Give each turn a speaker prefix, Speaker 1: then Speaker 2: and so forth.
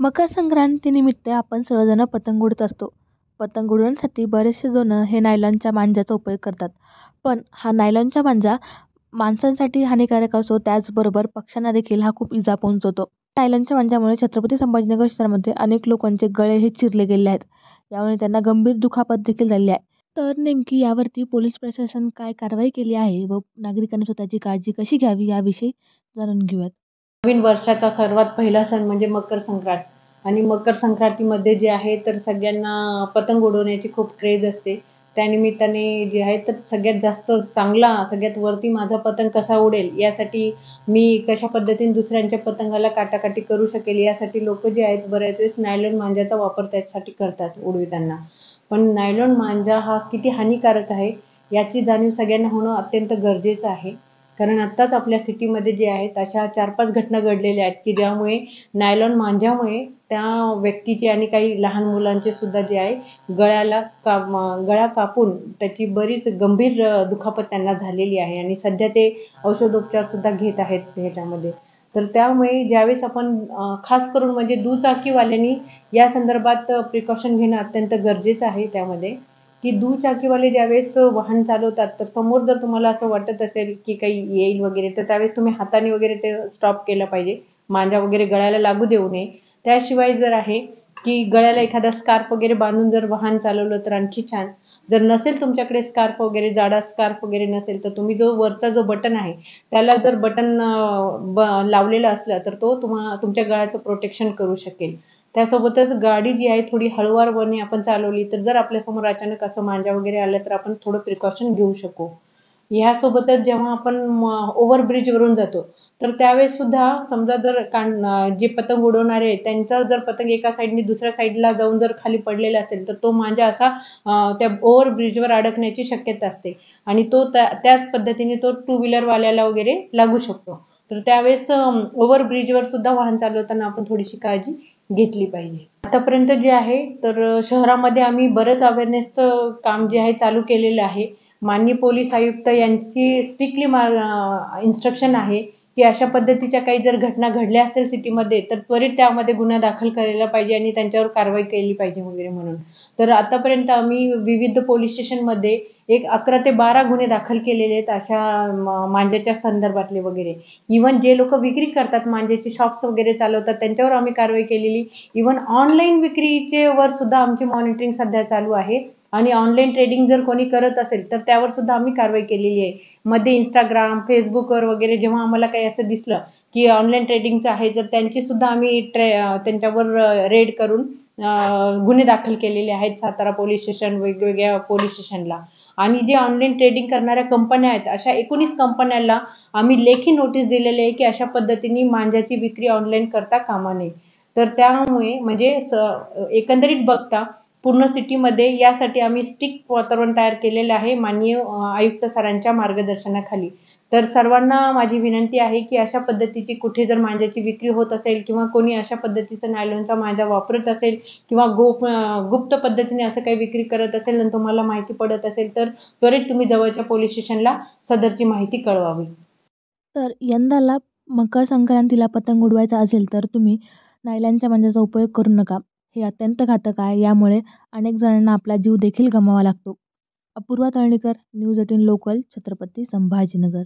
Speaker 1: मकर संक्रांतीनिमित्त आपण सर्वजण पतंग उडत असतो. पतंग उडवण्यासाठी बरेचसे जण हे नायलॉनच्या मांजाचा उपयोग करतात. पण हा नायलॉनच्या मांजा माणसांसाठी हानिकारक असो त्याचबरोबर पक्ष्यांना देखील हा खूप इजा पोहोचवतो. नायलॉनच्या मांजामुळे छत्रपती संभाजीनगर शहरामध्ये अनेक लोकांचे गळे हे चिरले गेले आहेत. यामुळे त्यांना गंभीर दुखापत देखील झाली आहे. तर नेमकी यावरती पोलीस प्रशासन काय कारवाई केली आहे व नागरिकांनी स्वतःची काळजी कशी घ्यावी याविषयी जाणून घेऊयात.
Speaker 2: नवीन वर्षाचा सर्वात पहिला सण म्हणजे मकर संक्रांत. आणि मकर संक्रांतीमध्ये जे आहे तर सगळ्यांना पतंग उडवण्याची खूप क्रेज असते. त्यानिमित्ताने जे आहे तर सगळ्यात जास्त चांगला सगळ्यात वरती माझा पतंग कसा उडेल यासाठी मी कशा पद्धतीने दुसऱ्यांच्या पतंगाला काटाकाटी करू शकेल यासाठी लोक जे आहेत बऱ्याच वेळेस नायलॉन मांजाचा वापर त्यासाठी करतात उडविताना. पण नायलॉन मांजा हा किती हानिकारक आहे याची जाणीव सगळ्यांना होणं अत्यंत गरजेचं आहे. कारण आत्ताच आपल्या सिटीमध्ये जे आहेत अशा चार पाच घटना घडलेल्या आहेत की ज्यामुळे नायलॉन मांज्यामुळे त्या व्यक्तीचे आणि काही लहान मुलांचे सुद्धा जे आहे गळ्याला का गळा कापून त्याची बरीच गंभीर दुखापत त्यांना झालेली आहे आणि सध्या ते औषधोपचारसुद्धा घेत आहेत ह्याच्यामध्ये. तर त्यामुळे ज्यावेळेस आपण खास करून म्हणजे दुचाकीवाल्यांनी या संदर्भात प्रिकॉशन घेणं अत्यंत गरजेचं आहे त्यामध्ये. की दुचाकीवाले ज्यावेळेस वाहन चालवतात तर समोर जर तुम्हाला असं वाटत असेल की काही येईल वगैरे तर त्यावेळेस तुम्ही हाताने वगैरे ते स्टॉप केलं पाहिजे. मांजा वगैरे गळ्याला लागू देऊ नये. त्याशिवाय जर आहे की गळ्याला एखादा स्कार्फ वगैरे बांधून जर वाहन चालवलं तर आणखी छान. जर नसेल तुमच्याकडे स्कार्फ वगैरे जाडा स्कार्फ वगैरे नसेल तर तुम्ही जो वरचा जो बटन आहे त्याला जर बटन लावलेलं असलं तर तो तुम्हा तुमच्या गळ्याचं प्रोटेक्शन करू शकेल. त्यासोबतच गाडी जी आहे थोडी हळूवारपणे आपण चालवली तर जर आपल्यासमोर अचानक असं मांजा वगैरे आलं तर आपण थोडं प्रिकॉशन घेऊ शकू. ह्यासोबतच जेव्हा आपण ओव्हर ब्रिजवरून जातो तर त्यावेळेस सुद्धा समजा जर कान जे पतंग उडवणारे आहेत त्यांचा जर पतंग एका साईडने दुसऱ्या साईडला जाऊन जर खाली पडलेला असेल तर तो मांजा असा त्या ओव्हर ब्रिजवर अडकण्याची शक्यता असते. आणि तो त्याच पद्धतीने तो टू व्हीलरवाल्याला वगैरे लागू शकतो. तर त्यावेळेस ओव्हर ब्रिजवर सुद्धा वाहन चालवताना आपण थोडीशी काळजी घेतली पाहिजे. आतापर्यंत जे आहे तर शहरामध्ये आम्ही बरंच अवेअरनेसचं काम जे आहे चालू केलेलं आहे. माननीय पोलीस आयुक्त यांची स्ट्रिक्टली मा इन्स्ट्रक्शन आहे की अशा पद्धतीच्या काही जर घटना घडल्या असेल सिटीमध्ये तर त्वरित त्यामध्ये गुन्हा दाखल करायला पाहिजे आणि त्यांच्यावर कारवाई केली पाहिजे वगैरे म्हणून. तर आतापर्यंत आम्ही विविध पोलीस स्टेशनमध्ये एक अकरा ते बारा गुन्हे दाखल केलेले आहेत अशा मांज्याच्या संदर्भातले वगैरे. इवन जे लोक विक्री करतात मांज्याचे शॉप्स वगैरे चालवतात त्यांच्यावर आम्ही कारवाई केलेली. इवन ऑनलाईन विक्रीचे वर सुद्धा आमची मॉनिटरिंग सध्या चालू आहे. आणि ऑनलाईन ट्रेडिंग जर कोणी करत असेल तर त्यावर सुद्धा आम्ही कारवाई केलेली आहे. मध्ये इंस्टाग्राम फेसबुकवर वगैरे जेव्हा आम्हाला काही असं दिसलं की ऑनलाईन ट्रेडिंगचं आहे जर त्यांची सुद्धा आम्ही ट्रे त्यांच्यावर रेड करून गुन्हे दाखल केलेले आहेत सातारा पोलीस स्टेशन वेगवेगळ्या पोलीस स्टेशनला. आणि जे ऑनलाईन ट्रेडिंग करणाऱ्या कंपन्या आहेत अशा एकोणीस कंपन्यांना आम्ही लेखी नोटीस दिलेली आहे की अशा पद्धतीने मांजाची विक्री ऑनलाईन करता कामा नये. तर त्यामुळे म्हणजे स एकंदरीत बघता पूर्ण सिटीमध्ये यासाठी आम्ही स्टिक वातावरण तयार केलेलं आहे माननीय आयुक्त सरांच्या मार्गदर्शनाखाली. तर सर्वांना माझी विनंती आहे की अशा पद्धतीची कुठे जर मांजाची विक्री होत असेल किंवा कोणी अशा पद्धतीचा नायलॉनचा मांजा वापरत असेल किंवा गोप गुप्त पद्धतीने असं काही विक्री करत असेल आणि तुम्हाला माहिती पडत असेल तर त्वरित तुम्ही जवळच्या पोलीस स्टेशनला सदरची माहिती कळवावी.
Speaker 1: तर यंदाला मकर संक्रांतीला पतंग उडवायचा असेल तर तुम्ही नायलॉनच्या मांजाचा उपयोग करू नका. हे अत्यंत घातक आहे. यामुळे अनेक जणांना आपला जीव देखील गमावा लागतो. Apurva Talnikar news eighteen local Chhatrapati Sambhajinagar.